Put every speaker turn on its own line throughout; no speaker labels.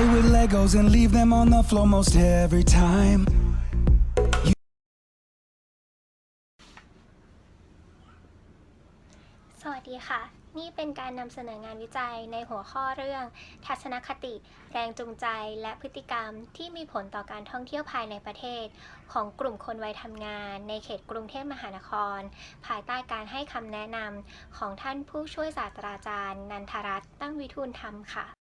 play with Legos and leave them on the floor most every time.
สวัสดีค่ะ นี่เป็นการนำเสนองานวิจัยในหัวข้อเรื่อง ทัศนคติ แรงจูงใจ และพฤติกรรมที่มีผลต่อการท่องเที่ยวภายในประเทศ ของกลุ่มคนวัยทำงาน ในเขตกรุงเทพมหานคร ภายใต้การให้คำแนะนำของท่านผู้ช่วยศาสตราจารย์ นันทรัตน์ตั้งวิทูลธรรมค่ะ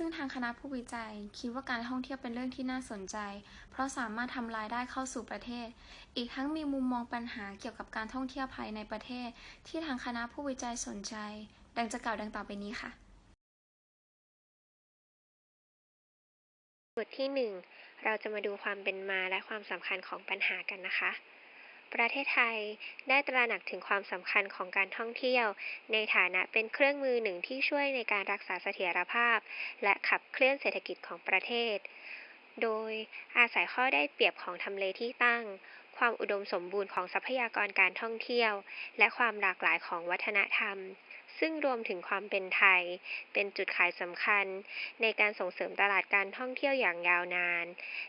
ซึ่งทางคณะผู้วิจัยคิดว่าการท่องเที่ยวเป็นเรื่องที่น่าสนใจ เพราะสามารถทำรายได้เข้าสู่ประเทศ อีกทั้งมีมุมมองปัญหาเกี่ยวกับการท่องเที่ยวภายในประเทศ ที่ทางคณะผู้วิจัยสนใจ ดังจะกล่าวดังต่อไปนี้ค่ะ
บทที่ 1 เราจะมาดูความเป็นมาและความสำคัญของปัญหากันนะคะ ประเทศไทยได้ตระหนักถึงความสำคัญของการท่องเที่ยว ในฐานะเป็นเครื่องมือหนึ่งที่ช่วยในการรักษาเสถียรภาพ และขับเคลื่อนเศรษฐกิจของประเทศ โดยอาศัยข้อได้เปรียบของทำเลที่ตั้ง ความอุดมสมบูรณ์ของทรัพยากรการท่องเที่ยว และความหลากหลายของวัฒนธรรม ซึ่งรวมถึงความเป็นไทย เป็นจุดขายสำคัญ ในการส่งเสริมตลาดการท่องเที่ยวอย่างยาวนาน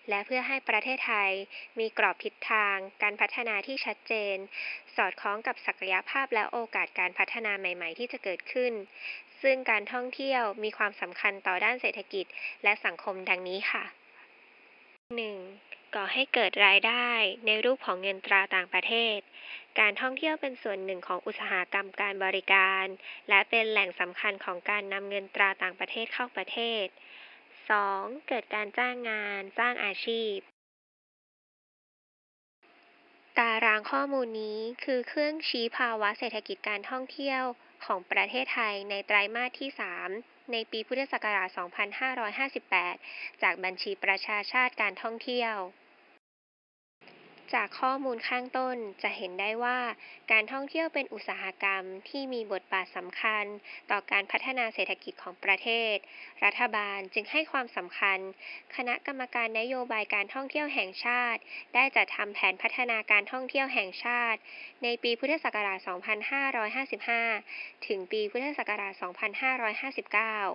และเพื่อให้ประเทศไทยมีกรอบทิศทาง การพัฒนาที่ชัดเจน สอดคล้องกับศักยภาพและโอกาสการพัฒนาใหม่ ๆ ที่จะเกิดขึ้น ซึ่งการท่องเที่ยวมีความสำคัญต่อด้านเศรษฐกิจ และสังคมดังนี้ค่ะ 1. ก่อให้เกิดรายได้ในรูปของเงินตราต่างประเทศ การท่องเที่ยวเป็นส่วนหนึ่งของอุตสาหกรรมการบริการ และเป็นแหล่งสำคัญของการนำเงินตราต่างประเทศเข้าประเทศ 2. เกิดการจ้างงาน สร้างอาชีพ ตารางข้อมูลนี้คือเครื่องชี้ภาวะเศรษฐกิจการท่องเที่ยวของประเทศไทยในไตรมาสที่ 3 ในปีพุทธศักราช 2558 จากบัญชีประชาชาติการท่องเที่ยว จากข้อมูลข้างต้นจะเห็นได้ว่า การท่องเที่ยวเป็นอุตสาหกรรมที่มีบทบาทสำคัญ ต่อการพัฒนาเศรษฐกิจของประเทศ รัฐบาลจึงให้ความสำคัญ คณะกรรมการนโยบายการท่องเที่ยวแห่งชาติ ได้จัดทำแผนพัฒนาการท่องเที่ยวแห่งชาติ ในปีพุทธศักราช 2555 ถึงปีพุทธศักราช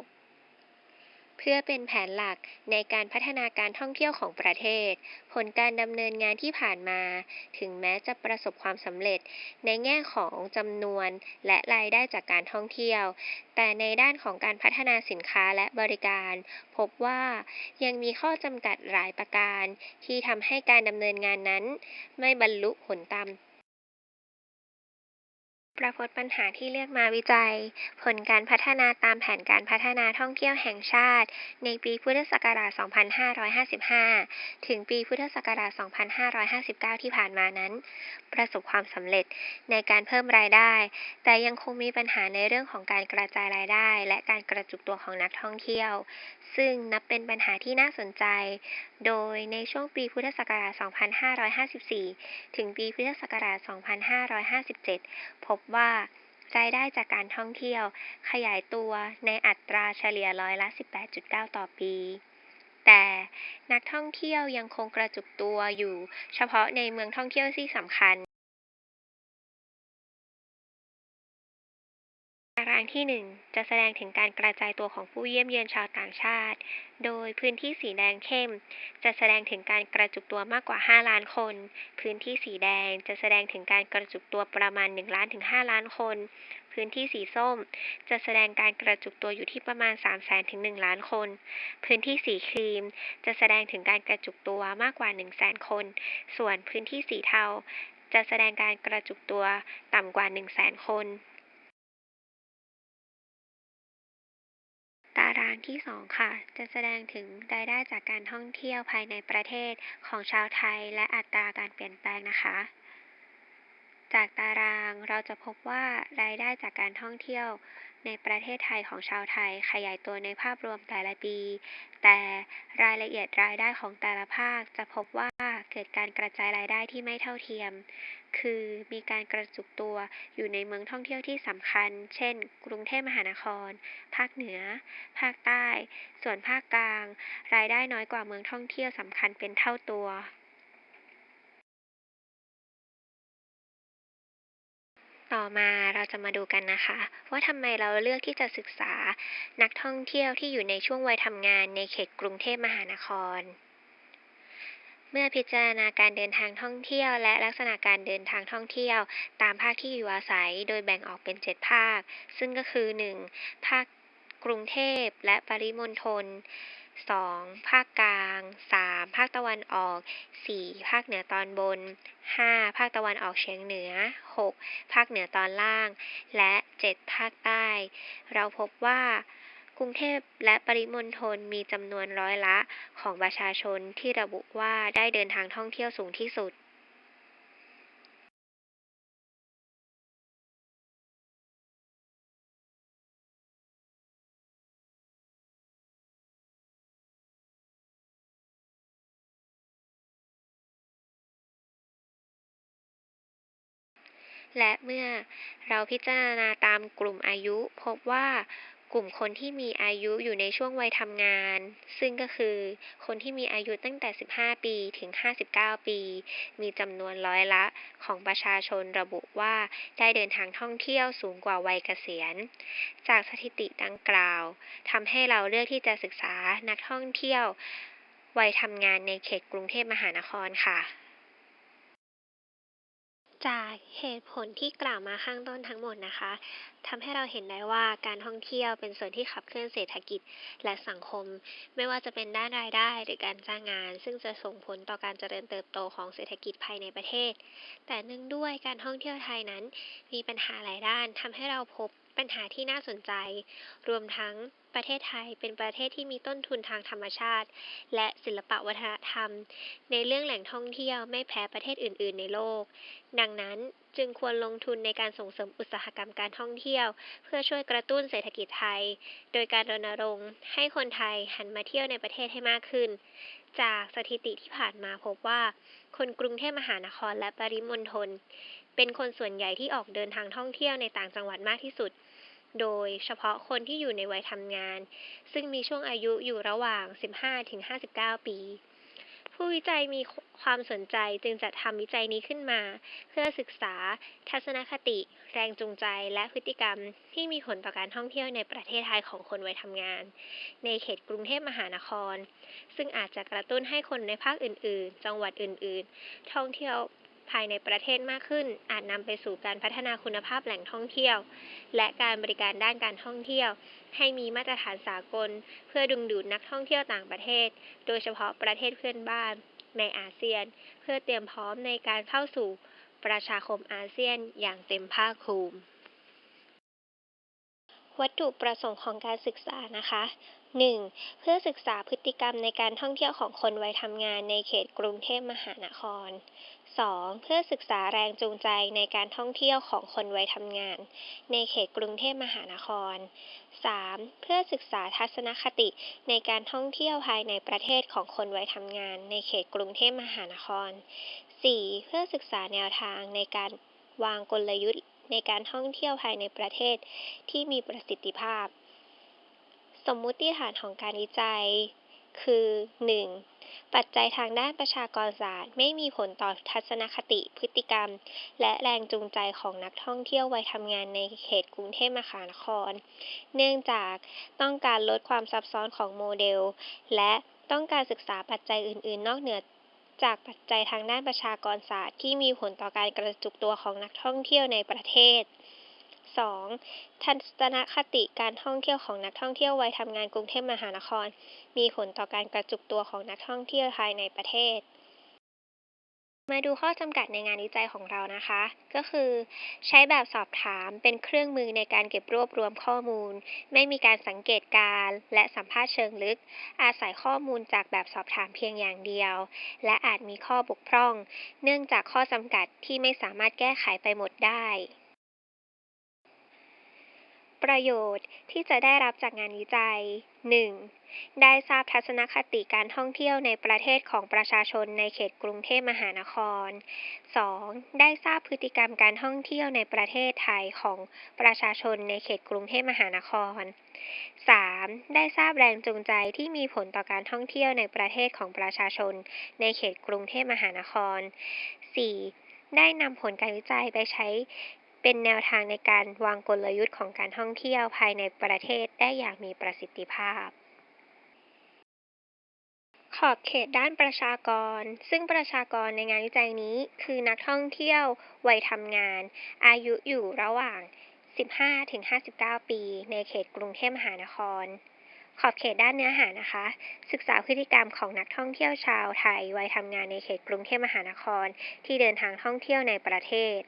2559 เพื่อเป็นแผนหลักในการพัฒนาการท่องเที่ยวของประเทศ ผลการดำเนินงานที่ผ่านมา ถึงแม้จะประสบความสำเร็จในแง่ของจำนวนและรายได้จากการท่องเที่ยว แต่ในด้านของการพัฒนาสินค้าและบริการ พบว่ายังมีข้อจำกัดหลายประการ ที่ทำให้การดำเนินงานนั้น ไม่บรรลุผลตาม ปรากฏปัญหาที่เลือกมาวิจัย ผลการพัฒนาตามแผนการพัฒนาท่องเที่ยวแห่งชาติ ในปีพุทธศักราช 2555 ถึงปีพุทธศักราช 2559 ที่ผ่านมานั้น ประสบความสำเร็จในการเพิ่มรายได้ แต่ยังคงมีปัญหาในเรื่องของการกระจายรายได้ และการกระจุกตัวของนักท่องเที่ยว ซึ่งนับเป็นปัญหาที่น่าสนใจโดยในช่วงปีพุทธศักราช 2554 ถึงปีพุทธศักราช 2557 พบว่ารายได้จากการท่องเที่ยวขยายตัวในอัตราเฉลี่ยร้อยละ 18.9 ต่อปี แต่นักท่องเที่ยวยังคงกระจุกตัวอยู่เฉพาะในเมืองท่องเที่ยวที่สำคัญารางที่ 1 จะแสดงถึงการกระจายตัวของผู้เยี่ยมเยือนชาวต่างชาติ โดยพื้นที่สีแดงเข้ม จะแสดงถึงการกระจุกตัวมากกว่า 5 ล้านคน พื้นที่สีแดงจะแสดงถึงการกระจุกตัวประมาณ 1 ล้านถึง 5 ล้านคน พื้นที่สีส้ม จะแสดงการกระจุกตัวอยู่ที่ประมาณ 3 0 0 0 0 0ถึง 1 ล้านคน พื้นที่สีครีม จะแสดงถึงการกระจุกตัวมากกว่า 1 0 0 0 0 0คน ส่วนพื้นที่สีเทาจะแสดงการกระจุกตัวต่ำกว่า 1 0 0 0 0 0คน ตารางที่ 2 ค่ะ จะแสดงถึงรายได้จากการท่องเที่ยวภายในประเทศของชาวไทยและอัตราการเปลี่ยนแปลงนะคะ จากตารางเราจะพบว่ารายได้จากการท่องเที่ยว ในประเทศไทยของชาวไทยขยายตัวในภาพรวมแต่ละปี แต่รายละเอียดรายได้ของแต่ละภาคจะพบว่าเกิดการกระจายรายได้ที่ไม่เท่าเทียม คือมีการกระจุกตัวอยู่ในเมืองท่องเที่ยวที่สำคัญ เช่น กรุงเทพมหานคร ภาคเหนือ ภาคใต้ ส่วนภาคกลาง รายได้น้อยกว่าเมืองท่องเที่ยวสำคัญเป็นเท่าตัว ต่อมาเราจะมาดูกันนะคะ ว่าทำไมเราเลือกที่จะศึกษานักท่องเที่ยวที่อยู่ในช่วงวัยทำงานในเขตกรุงเทพมหานคร เมื่อพิจารณาการเดินทางท่องเที่ยว และลักษณะการเดินทางท่องเที่ยว ตามภาคที่อยู่อาศัย โดยแบ่งออกเป็น7ภาค ซึ่งก็คือ 1. ภาคกรุงเทพและปริมณฑล 2. ภาคกลาง 3. ภาคตะวันออก 4. ภาคเหนือตอนบน 5. ภาคตะวันออกเฉียงเหนือ 6. ภาคเหนือตอนล่าง และ 7. ภาคใต้ เราพบว่ากรุงเทพและปริมณฑลมีจำนวนร้อยละของประชาชนที่ระบุว่าได้เดินทางท่องเที่ยวสูงที่สุด และเมื่อเราพิจารณาตามกลุ่มอายุ พบว่ากลุ่มคนที่มีอายุอยู่ในช่วงวัยทำงาน ซึ่งก็คือคนที่มีอายุตั้งแต่ 15 ปีถึง 59 ปี มีจำนวนร้อยละของประชาชนระบุว่าได้เดินทางท่องเที่ยวสูงกว่าวัยเกษียณ จากสถิติดังกล่าวทำให้เราเลือกที่จะศึกษานักท่องเที่ยว วัยทำงานในเขตกรุงเทพมหานครค่ะ จากเหตุผลที่กล่าวมาข้างต้นทั้งหมดนะคะทำให้เราเห็นได้ว่าการท่องเที่ยวเป็นส่วนที่ขับเคลื่อนเศรษฐกิจและสังคม ไม่ว่าจะเป็นด้านรายได้หรือการจ้างงาน ซึ่งจะส่งผลต่อการเจริญเติบโตของเศรษฐกิจภายในประเทศ แต่เนื่องด้วยการท่องเที่ยวไทยนั้น มีปัญหาหลายด้านทำให้เราพบ ปัญหาที่น่าสนใจ รวมทั้งประเทศไทยเป็นประเทศที่มีต้นทุนทางธรรมชาติ และศิลปวัฒนธรรม ในเรื่องแหล่งท่องเที่ยวไม่แพ้ประเทศอื่น ๆ ในโลก ดังนั้นจึงควรลงทุนในการส่งเสริมอุตสาหกรรมการท่องเที่ยว เพื่อช่วยกระตุ้นเศรษฐกิจไทย โดยการรณรงค์ให้คนไทยหันมาเที่ยวในประเทศให้มากขึ้น จากสถิติที่ผ่านมาพบว่า คนกรุงเทพมหานครและปริมณฑล เป็นคนส่วนใหญ่ที่ออกเดินทางท่องเที่ยวในต่างจังหวัดมากที่สุด โดยเฉพาะคนที่อยู่ในวัยทำงาน ซึ่งมีช่วงอายุอยู่ระหว่าง 15-59 ปี ผู้วิจัยมีความสนใจจึงจัดทำวิจัยนี้ขึ้นมา เพื่อศึกษา ทัศนคติ แรงจูงใจ และพฤติกรรม ที่มีผลต่อการท่องเที่ยวในประเทศไทยของคนวัยทำงาน ในเขตกรุงเทพมหานคร ซึ่งอาจจะกระตุ้นให้คนในภาคอื่น ๆ จังหวัดอื่น ๆ ท่องเที่ยวภายในประเทศมากขึ้น อาจนำไปสู่การพัฒนาคุณภาพแหล่งท่องเที่ยว และการบริการด้านการท่องเที่ยว ให้มีมาตรฐานสากล เพื่อดึงดูดนักท่องเที่ยวต่างประเทศ โดยเฉพาะประเทศเพื่อนบ้าน ในอาเซียน เพื่อเตรียมพร้อมในการเข้าสู่ประชาคมอาเซียนอย่างเต็มภาคภูมิ วัตถุประสงค์ของการศึกษานะคะ 1. เพื่อศึกษาพฤติกรรมในการท่องเที่ยวของคนวัยทำงานในเขตกรุงเทพมหานคร 2. เพื่อศึกษาแรงจูงใจในการท่องเที่ยวของคนวัยทำงาน ในเขตกรุงเทพมหานคร 3. เพื่อศึกษาทัศนคติในการท่องเที่ยวภายในประเทศของคนวัยทำงาน ในเขตกรุงเทพมหานคร 4. เพื่อศึกษาแนวทางในการวางกลยุทธ์ในการท่องเที่ยวภายในประเทศที่มีประสิทธิภาพ สมมุติฐานของการวิจัย คือ 1. ปัจจัยทางด้านประชากรศาสตร์ ไม่มีผลต่อทัศนคติพฤติกรรม และแรงจูงใจของนักท่องเที่ยววัยทำงานในเขตกรุงเทพมหานคร เนื่องจากต้องการลดความซับซ้อนของโมเดล และต้องการศึกษาปัจจัยอื่น ๆ นอกเหนือจากปัจจัยทางด้านประชากรศาสตร์ที่มีผลต่อการกระจุกตัวของนักท่องเที่ยวในประเทศ 2. ทัศนคติการท่องเที่ยวของนักท่องเที่ยววัยทำงานกรุงเทพมหานคร มีผลต่อการกระจุกตัวของนักท่องเที่ยวภายในประเทศ มาดูข้อจำกัดในงานวิจัยของเรานะคะ ก็คือ ใช้แบบสอบถามเป็นเครื่องมือในการเก็บรวบรวมข้อมูล ไม่มีการสังเกตการและสัมภาษณ์เชิงลึก อาศัยข้อมูลจากแบบสอบถามเพียงอย่างเดียว และอาจมีข้อบกพร่อง เนื่องจากข้อจำกัดที่ไม่สามารถแก้ไขไปหมดได้ ประโยชน์ที่จะได้รับจากงานวิจัย 1. ได้ทราบทัศนคติการท่องเที่ยวในประเทศของประชาชนในเขตกรุงเทพมหานคร 2. ได้ทราบพฤติกรรมการท่องเที่ยวในประเทศไทยของประชาชนในเขตกรุงเทพมหานคร 3. ได้ทราบแรงจูงใจที่มีผลต่อการท่องเที่ยวในประเทศของประชาชนในเขตกรุงเทพมหานคร 4. ได้นำผลการวิจัยไปใช้ เป็นแนวทางในการวางกลยุทธ์ของการท่องเที่ยวภายในประเทศได้อย่างมีประสิทธิภาพ ขอบเขตด้านประชากร ซึ่งประชากรในงานวิจัยนี้คือนักท่องเที่ยววัยทำงาน อายุอยู่ระหว่าง 15-59 ปี ในเขตกรุงเทพมหานครขอบเขตด้านเนื้อหานะคะ ศึกษาพฤติกรรมของนักท่องเที่ยวชาวไทยวัยทำงานในเขตกรุงเทพมหานคร ที่เดินทางท่องเที่ยวในประเทศ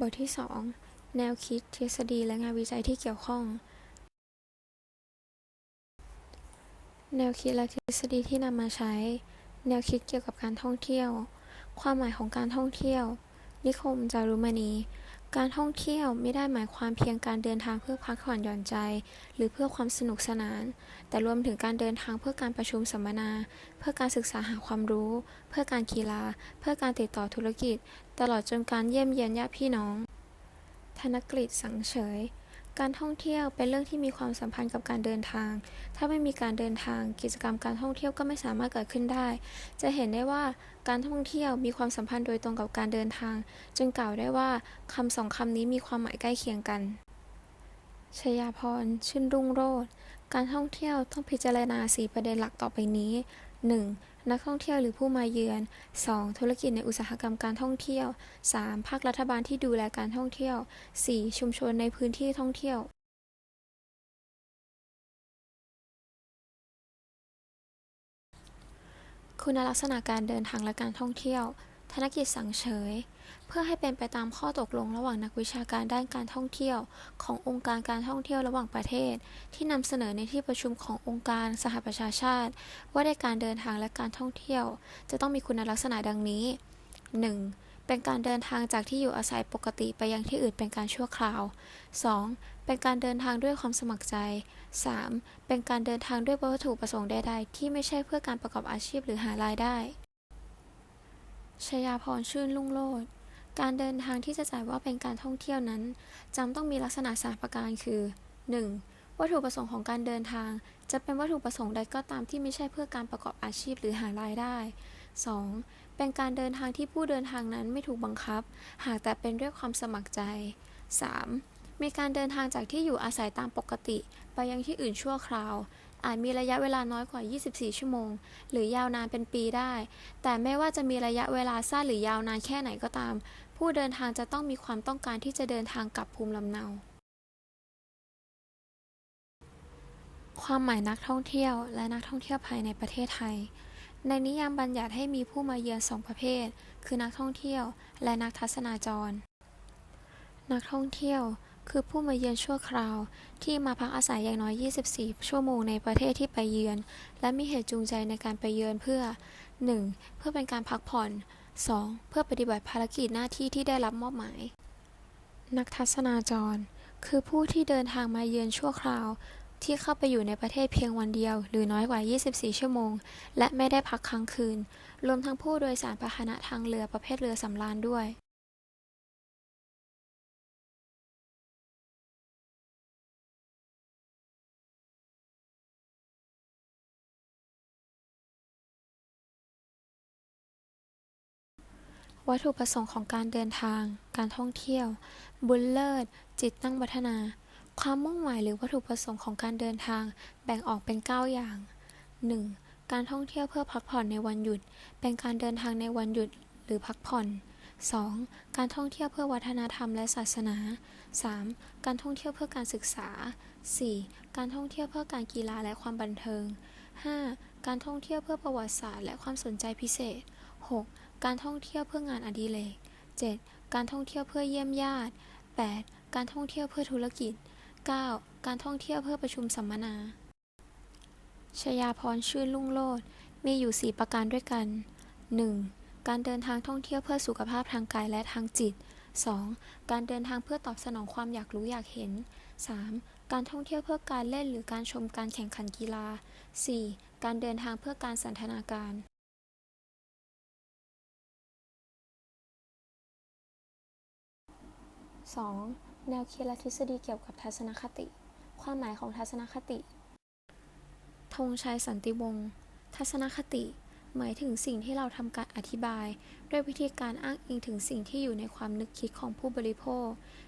บทที่ 2 แนวคิด ทฤษฎีและงานวิจัยที่เกี่ยวข้อง แนวคิดและทฤษฎีที่นำมาใช้ แนวคิดเกี่ยวกับการท่องเที่ยว ความหมายของการท่องเที่ยว นิคมจารุมณี การท่องเที่ยวไม่ได้หมายความเพียงการเดินทางเพื่อพักผ่อนหย่อนใจ หรือเพื่อความสนุกสนาน แต่รวมถึงการเดินทางเพื่อการประชุมสัมมนา เพื่อการศึกษาหาความรู้ เพื่อการกีฬา เพื่อการติดต่อธุรกิจ ตลอดจนการเยี่ยมเยียนญาติพี่น้อง ธนกฤษสังเฉย การท่องเที่ยวเป็นเรื่องที่มีความสัมพันธ์กับการเดินทาง ถ้าไม่มีการเดินทาง กิจกรรมการท่องเที่ยวก็ไม่สามารถเกิดขึ้นได้ จะเห็นได้ว่าการท่องเที่ยวมีความสัมพันธ์โดยตรงกับการเดินทาง จึงกล่าวได้ว่าคำสองคำนี้มีความหมายใกล้เคียงกัน ชยาพร ชื่นรุ่งโรจน์การท่องเที่ยวต้องพิจารณา 4 ประเด็นหลักต่อไปนี้ 1. นักท่องเที่ยวหรือผู้มาเยือน 2. ธุรกิจในอุตสาหกรรมการท่องเที่ยว 3. ภาครัฐบาลที่ดูแลการท่องเที่ยว 4. ชุมชนในพื้นที่ท่องเที่ยวคุณลักษณะการเดินทางและการท่องเที่ยว ธนกิจสังเฉย เพื่อให้เป็นไปตามข้อตกลงระหว่างนักวิชาการด้านการท่องเที่ยว ขององค์การการท่องเที่ยวระหว่างประเทศ ที่นำเสนอในที่ประชุมขององค์การสหประชาชาติ ว่าในการเดินทางและการท่องเที่ยว จะต้องมีคุณลักษณะดังนี้ 1. เป็นการเดินทางจากที่อยู่อาศัยปกติไปยังที่อื่นเป็นการชั่วคราว 2. เป็นการเดินทางด้วยความสมัครใจ 3. เป็นการเดินทางด้วยวัตถุประสงค์ใดๆ ที่ไม่ใช่เพื่อการประกอบอาชีพหรือหารายได้ ชยาพรชื่นลุ่งโลดการเดินทางที่จะจ่ายว่าเป็นการท่องเที่ยวนั้นจำต้องมีลักษณะสามประการคือ 1. วัตถุประสงค์ของการเดินทาง จะเป็นวัตถุประสงค์ใดก็ตามที่ไม่ใช่เพื่อการประกอบอาชีพหรือหารายได้ 2. เป็นการเดินทางที่ผู้เดินทางนั้นไม่ถูกบังคับ หากแต่เป็นด้วยความสมัครใจ 3. มีการเดินทางจากที่อยู่อาศัยตามปกติ ไปยังที่อื่นชั่วคราว อาจมีระยะเวลาน้อยกว่า 24 ชั่วโมง หรือยาวนานเป็นปีได้ แต่ไม่ว่าจะมีระยะเวลาสั้นหรือยาวนานแค่ไหนก็ตาม ผู้เดินทางจะต้องมีความต้องการที่จะเดินทางกลับภูมิลำเนา ความหมายนักท่องเที่ยว และนักท่องเที่ยวภายในประเทศไทย ในนิยามบัญญัติให้มีผู้มาเยือนสองประเภท คือนักท่องเที่ยว และนักทัศนาจร นักท่องเที่ยว คือผู้มาเยือนชั่วคราว ที่มาพักอาศัยอย่างน้อย 24 ชั่วโมงในประเทศที่ไปเยือน และมีเหตุจูงใจในการไปเยือนเพื่อ 1. เพื่อเป็นการพักผ่อน 2. เพื่อปฏิบัติภารกิจหน้าที่ที่ได้รับมอบหมาย นักทัศนาจร คือผู้ที่เดินทางมาเยือนชั่วคราว ที่เข้าไปอยู่ในประเทศเพียงวันเดียว หรือน้อยกว่า 24 ชั่วโมง และไม่ได้พักค้างคืน รวมทั้งผู้โดยสารพาหนะทางเรือประเภทเรือสำราญด้วย วัตถุประสงค์ของการเดินทาง การท่องเที่ยว บุญเลิศ จิตตั้งวัฒนา ความมุ่งหมายหรือวัตถุประสงค์ของการเดินทาง แบ่งออกเป็น 9 อย่าง 1. การท่องเที่ยวเพื่อพักผ่อนในวันหยุด เป็นการเดินทางในวันหยุดหรือพักผ่อน 2. การท่องเที่ยวเพื่อวัฒนธรรมและศาสนา 3. การท่องเที่ยวเพื่อการศึกษา 4. การท่องเที่ยวเพื่อการกีฬาและความบันเทิง 5. การท่องเที่ยวเพื่อประวัติศาสตร์และความสนใจพิเศษ 6. การท่องเที่ยวเพื่องานอดิเรก 7. การท่องเที่ยวเพื่อเยี่ยมญาติ 8. การท่องเที่ยวเพื่อธุรกิจ 9. การท่องเที่ยวเพื่อประชุมสัมมนาชยาพรชื่นลุ่งโลดมีอยู่ 4 ประการด้วยกัน 1. การเดินทางท่องเที่ยวเพื่อสุขภาพทางกายและทางจิต 2. การเดินทางเพื่อตอบสนองความอยากรู้อยากเห็น 3. การท่องเที่ยวเพื่อการเล่นหรือการชมการแข่งขันกีฬา 4. การเดินทางเพื่อการสันทนาการ 2. แนวคิดและทฤษฎีเกี่ยวกับทัศนคติ ความหมายของทัศนคติ ธงชัยสันติวงศ์ ทัศนคติ หมายถึงสิ่งที่เราทำการอธิบาย ด้วยวิธีการอ้างอิงถึงสิ่งที่อยู่ในความนึกคิดของผู้บริโภค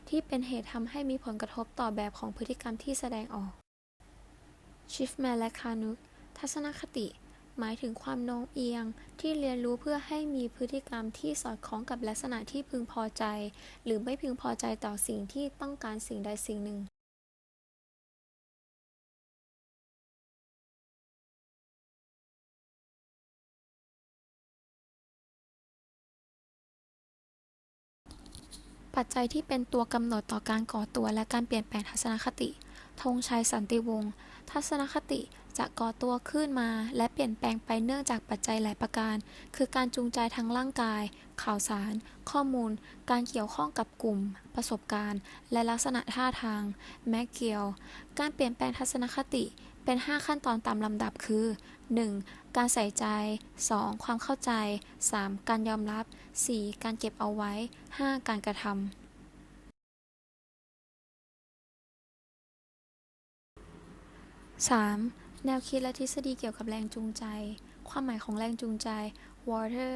ที่เป็นเหตุทำให้มีผลกระทบต่อแบบของพฤติกรรมที่แสดงออก ชิฟแมนและคานุกทัศนคติ หมายถึงความโน้มเอียงที่เรียนรู้เพื่อให้มีพฤติกรรมที่สอดคล้องกับลักษณะที่พึงพอใจ หรือไม่พึงพอใจต่อสิ่งที่ต้องการสิ่งใดสิ่งหนึ่งปัจจัยที่เป็นตัวกำหนดต่อการก่อตัวและการเปลี่ยนแปลงทัศนคติ ธงชัยสันติวงศ์ ทัศนคติ จะก่อตัวขึ้นมา และเปลี่ยนแปลงไปเนื่องจากปัจจัยหลายประการ คือการจูงใจทางร่างกาย ข่าวสาร ข้อมูล การเกี่ยวข้องกับกลุ่ม ประสบการณ์ และลักษณะท่าทาง แมคเกียว การเปลี่ยนแปลงทัศนคติ เป็น 5 ขั้นตอนตามลำดับคือ 1. การใส่ใจ 2. ความเข้าใจ 3. การยอมรับ 4. การเก็บเอาไว้ 5. การกระทำ 3. แนวคิดและทฤษฎีเกี่ยวกับแรงจูงใจ ความหมายของแรงจูงใจ water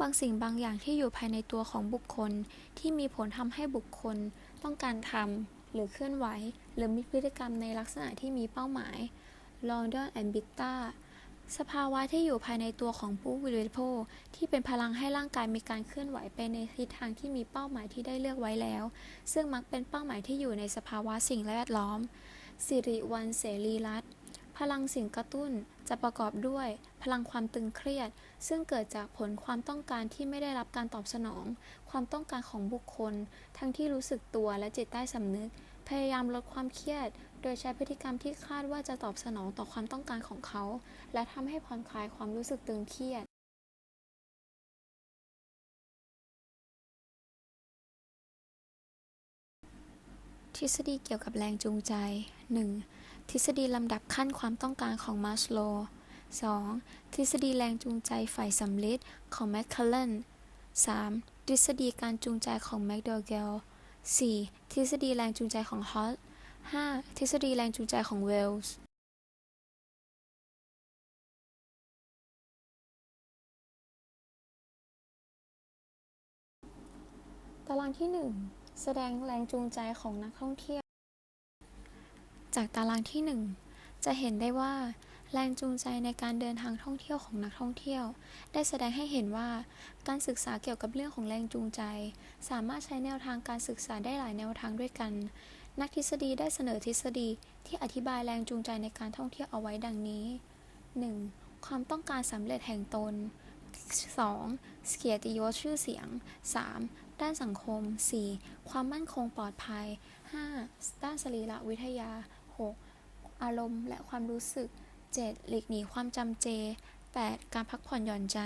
บางสิ่งบางอย่างที่อยู่ภายในตัวของบุคคล ที่มีผลทำให้บุคคล ต้องการทำหรือเคลื่อนไหว หรือมีพฤติกรรมในลักษณะที่มีเป้าหมาย London and b i t t a สภาวะที่อยู่ภายในตัวของผู้บริโภคที่เป็นพลังให้ร่างกายมีการเคลื่อนไหวไปในทิศทางที่มีเป้าหมายที่ได้เลือกไว้แล้ว ซึ่งมักเป็นเป้าหมายที่อยู่ในสภาวะสิ่งแวดล้อม สิริวัลย์เสรีรัตน์ พลังสิ่งกระตุ้นจะประกอบด้วย พลังความตึงเครียด ซึ่งเกิดจากผลความต้องการที่ไม่ได้รับการตอบสนอง ความต้องการของบุคคล ทั้งที่รู้สึกตัวและจิตใต้สำนึก พยายามลดความเครียด โดยใช้พฤติกรรมที่คาดว่าจะตอบสนองต่อความต้องการของเขา และทำให้ผ่อนคลายความรู้สึกตึงเครียดทฤษฎีเกี่ยวกับแรงจูงใจ 1. ทฤษฎีลำดับขั้นความต้องการของมาสโลว์ 2. ทฤษฎีแรงจูงใจฝ่ายสำลิดของแมคคลเลน 3. ทฤษฎีการจูงใจของแมคโดเกล 4. ทฤษฎีแรงจูงใจของฮอต 5. ทฤษฎีแรงจูงใจของเวลส์ตารางที่ 1 แสดงแรงจูงใจของนักท่องเที่ยว จากตารางที่ 1 จะเห็นได้ว่า แรงจูงใจในการเดินทางท่องเที่ยวของนักท่องเที่ยว ได้แสดงให้เห็นว่าการศึกษาเกี่ยวกับเรื่องของแรงจูงใจ สามารถใช้แนวทางการศึกษาได้หลายแนวทางด้วยกัน นักทฤษฎีได้เสนอทฤษฎีที่อธิบายแรงจูงใจในการท่องเที่ยวเอาไว้ดังนี้ 1. ความต้องการสำเร็จแห่งตน 2. เกียรติยศชื่อเสียง 3. ด้านสังคม 4. ความมั่นคงปลอดภัย 5. ด้านสรีระวิทยา 6. อารมณ์และความรู้สึก 7. หลีกหนีความจำเจ 8. การพักผ่อนหย่อนใจ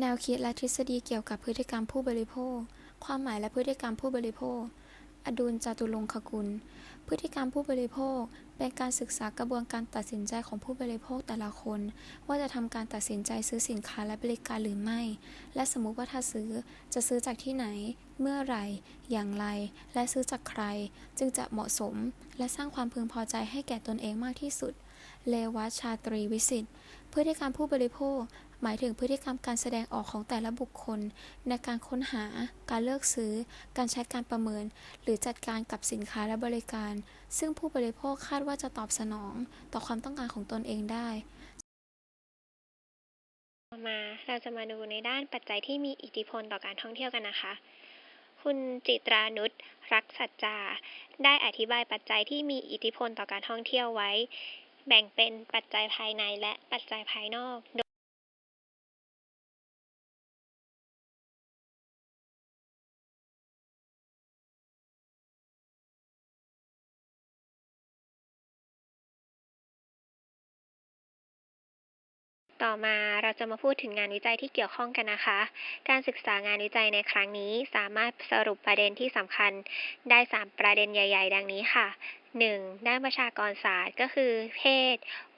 แนวคิดและทฤษฎีเกี่ยวกับพฤติกรรมผู้บริโภค ความหมายและพฤติกรรมผู้บริโภค อดุลจตุรงคกุล พฤติกรรมผู้บริโภค เป็นการศึกษากระบวนการตัดสินใจของผู้บริโภคแต่ละคน ว่าจะทำการตัดสินใจซื้อสินค้าและบริการหรือไม่ และสมมุติว่าถ้าซื้อจะซื้อจากที่ไหน เมื่อไหร่ อย่างไร และซื้อจากใคร จึงจะเหมาะสม และสร้างความพึงพอใจให้แก่ตนเองมากที่สุด เลวัชชาตรีวิสิทธิ์พฤติกรรมผู้บริโภค หมายถึงพฤติกรรมการแสดงออกของแต่ละบุคคล ในการค้นหา การเลือกซื้อ การใช้การประเมิน หรือจัดการกับสินค้าและบริการ ซึ่งผู้บริโภคคาดว่าจะตอบสนอง ต่อความต้องการของตนเองได้่
อมาเราจะมาดูในด้านปัจจัยที่มีอิทธิพลต่อการท่องเที่ยวกันนะคะ คุณจิตรานุชรักสัจจา ได้อธิบายปัจจัยที่มีอิทธิพลต่อการท่องเที่ยวไว้ แบ่งเป็นปัจจัยภายในและปัจจัยภายนอก ต่อมาเราจะมาพูดถึงงานวิจัยที่เกี่ยวข้องกันนะคะ การศึกษางานวิจัยในครั้งนี้สามารถสรุปประเด็นที่สำคัญได้ 3 ประเด็นใหญ่ ๆ ดังนี้ค่ะ 1. ด้านประชากรศาสตร์ก็คือ เพศ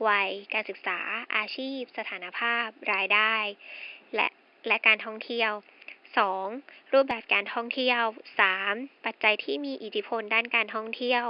วัย การศึกษา อาชีพ สถานภาพ รายได้ และและการท่องเที่ยว 2. รูปแบบการท่องเที่ยว 3. ปัจจัยที่มีอิทธิพลด้านการท่องเที่ยว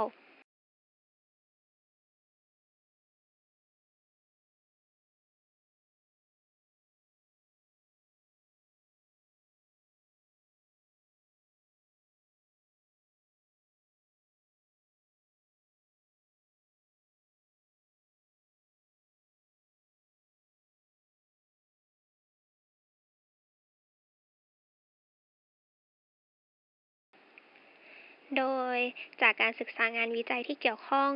โดยจากการศึกษางานวิจัยที่เกี่ยวข้อง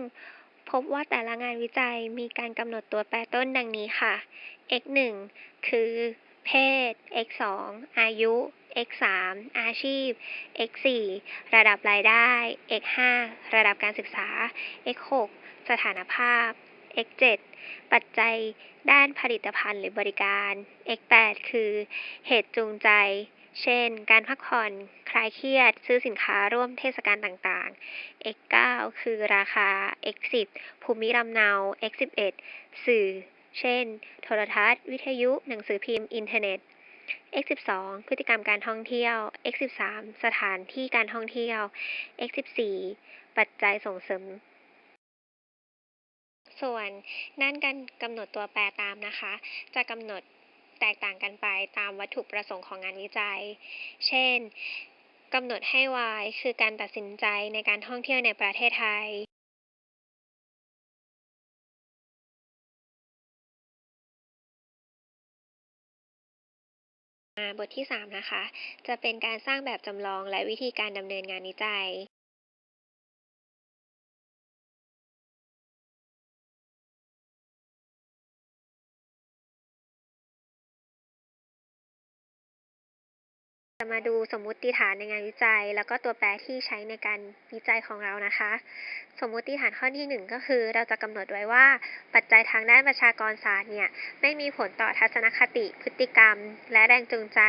พบว่าแต่ละงานวิจัยมีการกำหนดตัวแปรต้นดังนี้ค่ะ x 1คือ เพศ x 2อายุ x 3อาชีพ x 4ระดับรายได้ x 5ระดับการศึกษา x 6สถานภาพ x 7ปัจจัยด้านผลิตภัณฑ์หรือบริการ x 8คือ เหตุจูงใจ เช่น การพักผ่อนคลายเครียด ซื้อสินค้าร่วมเทศกาลต่างๆ x 9 คือราคา x 10 ภูมิลำเนา x 11 สื่อ เช่น โทรทัศน์ วิทยุ หนังสือพิมพ์ อินเทอร์เน็ต x 12 พฤติกรรมการท่องเที่ยว x 13 สถานที่การท่องเที่ยว x 14 ปัจจัยส่งเสริม ส่วนด้านการกำหนดตัวแปรตามนะคะ จะกำหนด แตกต่างกันไปตามวัตถุประสงค์ของงานวิจัย เช่นกำหนดให้ Y คือการตัดสินใจในการท่องเที่ยวในประเทศไทยอ่าบทที่ 3 นะคะ จะเป็นการสร้างแบบจำลองและวิธีการดำเนินงานวิจัย จะมาดูสมมติฐานในงานวิจัย แล้วก็ตัวแปรที่ใช้ในการวิจัยของเรานะคะ สมมติฐานข้อที่หนึ่งก็คือ เราจะกำหนดไว้ว่า ปัจจัยทางด้านประชากรศาสตร์เนี่ยไม่มีผลต่อทัศนคติพฤติกรรม และแรงจูงใจ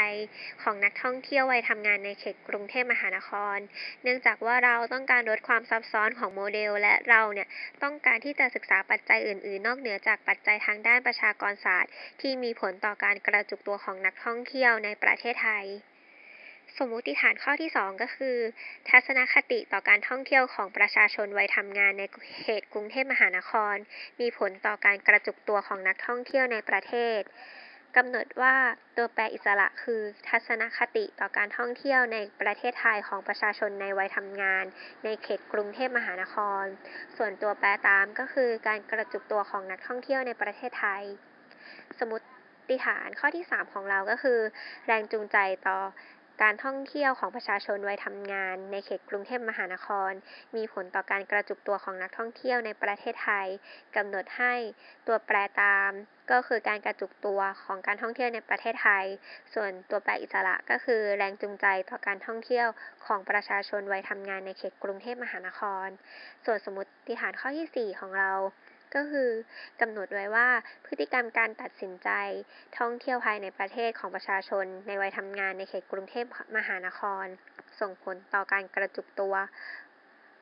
ของนักท่องเที่ยววัยทำงานในเขตกรุงเทพมหานคร เนื่องจากว่าเราต้องการลดความซับซ้อนของโมเดล และเราเนี่ยต้องการที่จะศึกษาปัจจัยอื่น ๆ นอกเหนือจากปัจจัยทางด้านประชากรศาสตร์ ที่มีผลต่อการกระจุกตัวของนักท่องเที่ยวในประเทศไทย สมมุติฐานข้อที่ 2 ก็คือ ทัศนคติต่อการท่องเที่ยวของประชาชนวัยทำงานในเขตกรุงเทพมหานคร มีผลต่อการกระจุกตัวของนักท่องเที่ยวในประเทศกำหนดว่าตัวแปรอิสระคือ ทัศนคติต่อการท่องเที่ยวในประเทศไทยของประชาชนในวัยทำงาน ในเขตกรุงเทพมหานคร ส่วนตัวแปรตามก็คือ การกระจุกตัวของนักท่องเที่ยวในประเทศไทย สมมติฐานข้อที่ 3 ของเราก็คือ แรงจูงใจต่อ การท่องเที่ยวของประชาชนวัยทำงาน ในเขตกรุงเทพมหานคร มีผลต่อการกระจุกตัวของนักท่องเที่ยวในประเทศไทยกำหนดให้ตัวแปรตาม ก็คือการกระจุกตัวของการท่องเที่ยวในประเทศไทย ส่วนตัวแปรอิสระก็คือ แรงจูงใจต่อการท่องเที่ยวของประชาชนวัยทำงานในเขตกรุงเทพมหานคร ส่วนสมมติฐานข้อที่ 4 ของเรา ก็คือกำหนดไว้ว่าพฤติกรรมการตัดสินใจท่องเที่ยวภายในประเทศของประชาชน ในวัยทำงานในเขตกรุงเทพมหานคร ส่งผลต่อการกระจุกตัว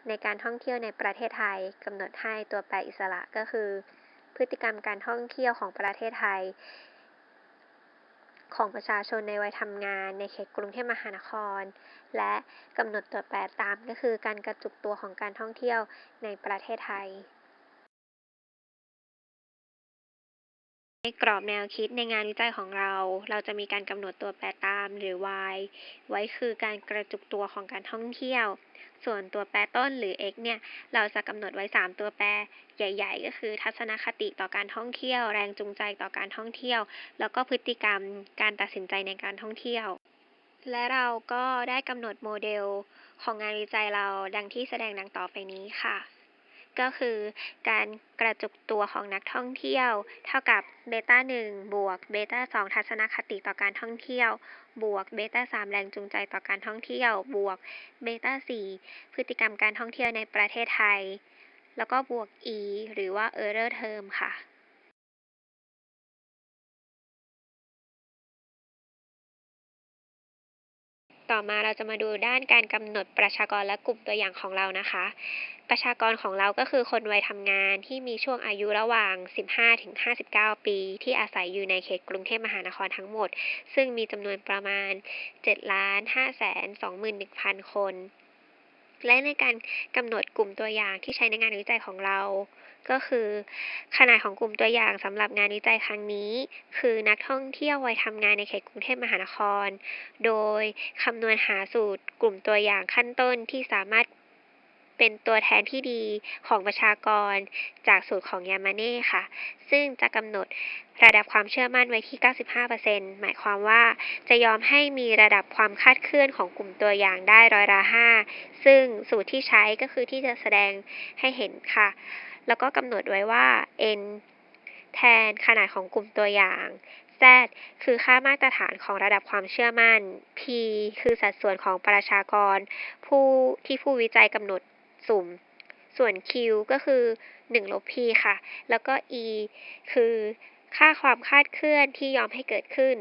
ในการท่องเที่ยวในประเทศไทยกำหนดให้ตัวแปรอิสระก็คือ พฤติกรรมการท่องเที่ยวของประเทศไทย ของประชาชนในวัยทำงาน ในเขตกรุงเทพมหานคร และกำหนดตัวแปรตามก็คือการกระจุกตัวของการท่องเที่ยวในประเทศไทย ในกรอบแนวคิดในงานวิจัยของเรา เราจะมีการกำหนดตัวแปรตามหรือ y ไว้คือการกระจุกตัวของการท่องเที่ยว ส่วนตัวแปรต้นหรือ x เนี่ย เราจะกำหนดไว้ 3 ตัวแปรใหญ่ ๆ ก็คือ ทัศนคติต่อการท่องเที่ยว แรงจูงใจต่อการท่องเที่ยว แล้วก็พฤติกรรมการตัดสินใจในการท่องเที่ยว และเราก็ได้กำหนดโมเดลของงานวิจัยเราดังที่แสดงดังต่อไปนี้ค่ะ ก็คือการกระจุกตัวของนักท่องเที่ยว เท่ากับเบต้า1บวกเบต้า2ทัศนคติต่อการท่องเที่ยว บวกเบต้า3แรงจูงใจต่อการท่องเที่ยว บวกเบต้า4พฤติกรรมการท่องเที่ยวในประเทศไทย แล้วก็บวก e หรือว่า error term ค่ะ ต่อมาเราจะมาดูด้านการกำหนดประชากรและกลุ่มตัวอย่างของเรานะคะ ประชากรของเราก็คือคนวัยทำงานที่มีช่วงอายุระหว่าง 15-59 ปี ที่อาศัยอยู่ในเขตกรุงเทพมหานครทั้งหมด ซึ่งมีจำนวนประมาณ7ล้าน5แสน21,000 คน และในการกำหนดกลุ่มตัวอย่างที่ใช้ในงานวิจัยของเรา ก็คือ ขนาดของกลุ่มตัวอย่างสำหรับงานวิจัยครั้งนี้ คือนักท่องเที่ยววัยทำงานในเขตกรุงเทพมหานคร โดยคำนวณหาสูตรกลุ่มตัวอย่างขั้นต้นที่สามารถเป็นตัวแทนที่ดีของประชากรจากสูตรของยามาเน่ค่ะ ซึ่งจะกำหนดระดับความเชื่อมั่นไว้ที่ 95%หมายความว่าจะยอมให้มีระดับความคาดเคลื่อนของกลุ่มตัวอย่างได้ร้อยละ5ซึ่งสูตรที่ใช้ก็คือที่จะแสดงให้เห็นค่ะ แล้วก็กำหนดไว้ว่า n แทนขนาดของกลุ่มตัวอย่าง z คือค่ามาตรฐานของระดับความเชื่อมั่น p คือสัดส่วนของประชากร ผู้ที่ผู้วิจัยกำหนดสุ่ม ส่วน q ก็คือ1ลบ p ค่ะ แล้วก็ e คือค่าความคาดเคลื่อนที่ยอมให้เกิดขึ้น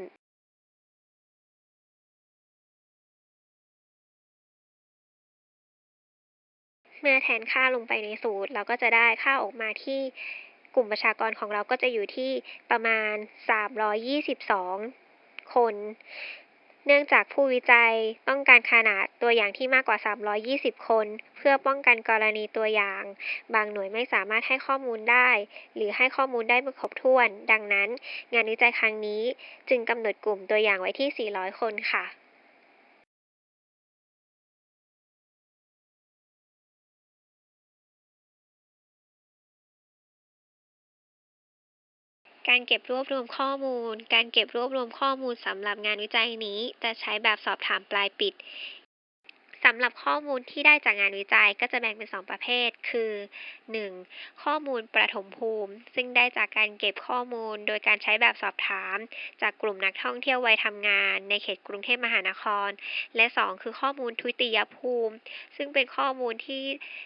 เมื่อแทนค่าลงไปในสูตร เราก็จะได้ค่าออกมาที่กลุ่มประชากรของเราก็จะอยู่ที่ประมาณ 322 คน เนื่องจากผู้วิจัยต้องการขนาดตัวอย่างที่มากกว่า 320 คน เพื่อป้องกันกรณีตัวอย่าง บางหน่วยไม่สามารถให้ข้อมูลได้ หรือให้ข้อมูลได้ไม่ครบถ้วน ดังนั้น งานวิจัยครั้งนี้จึงกำหนดกลุ่มตัวอย่างไว้ที่ 400 คนค่ะ การเก็บรวบรวมข้อมูล การเก็บรวบรวมข้อมูลสำหรับงานวิจัยนี้ จะใช้แบบสอบถามปลายปิด สำหรับข้อมูลที่ได้จากงานวิจัยก็จะแบ่งเป็น 2 ประเภท คือ 1. ข้อมูลประถมภูมิ ซึ่งได้จากการเก็บข้อมูลโดยการใช้แบบสอบถาม จากกลุ่มนักท่องเที่ยววัยทำงาน ในเขตกรุงเทพมหานคร และ 2 คือข้อมูลทุติยภูมิ ซึ่งเป็นข้อมูลที่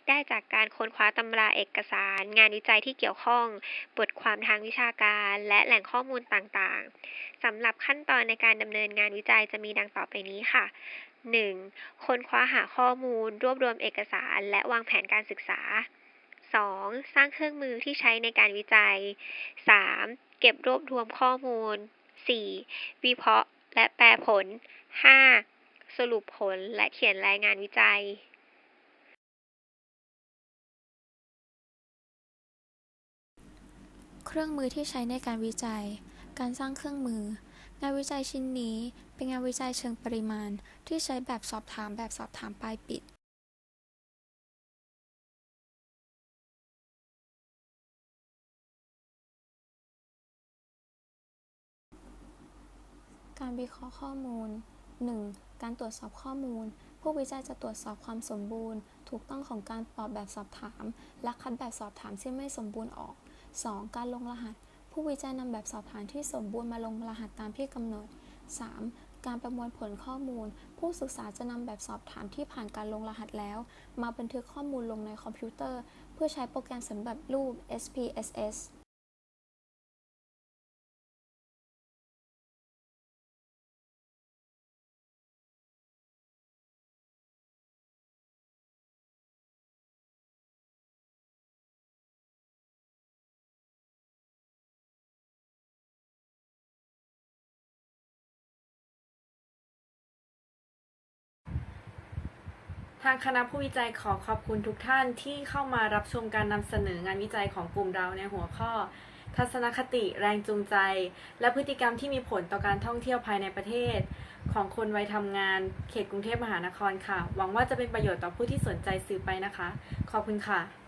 ได้จากการค้นคว้าตำราเอกสาร งานวิจัยที่เกี่ยวข้อง บทความทางวิชาการ และแหล่งข้อมูลต่างๆสำหรับขั้นตอนในการดำเนินงานวิจัยจะมีดังต่อไปนี้ค่ะ 1. ค้นคว้าหาข้อมูล รวบรวมเอกสาร และวางแผนการศึกษา 2. สร้างเครื่องมือที่ใช้ในการวิจัย 3. เก็บรวบรวมข้อมูล 4. วิเคราะห์และแปลผล 5. สรุปผลและเขียนรายงานวิจัย
เครื่องมือที่ใช้ในการวิจัย การสร้างเครื่องมือ งานวิจัยชิ้นนี้เป็นงานวิจัยเชิงปริมาณ ที่ใช้แบบสอบถามแบบสอบถามปลายปิดการวิเคราะห์ข้อมูล 1. การตรวจสอบข้อมูล ผู้วิจัยจะตรวจสอบความสมบูรณ์ ถูกต้องของการตอบแบบสอบถาม และคัดแบบสอบถามที่ไม่สมบูรณ์ออก 2. การลงรหัส ผู้วิจัยนำแบบสอบถามที่สมบูรณ์มาลงรหัสตามที่กำหนด 3. การประมวลผลข้อมูล ผู้ศึกษาจะนำแบบสอบถามที่ผ่านการลงรหัสแล้ว มาบันทึกข้อมูลลงในคอมพิวเตอร์ เพื่อใช้โปรแกรมสำหรับรูป SPSS
ทางคณะผู้วิจัยขอขอบคุณทุกท่านที่เข้ามารับชมการนำเสนองานวิจัยของกลุ่มเราในหัวข้อ ทัศนคติแรงจูงใจ และพฤติกรรมที่มีผลต่อการท่องเที่ยวภายในประเทศ ของคนวัยทำงานเขตกรุงเทพมหานครค่ะ หวังว่าจะเป็นประโยชน์ต่อผู้ที่สนใจซื้อไปนะคะ ขอบคุณค่ะ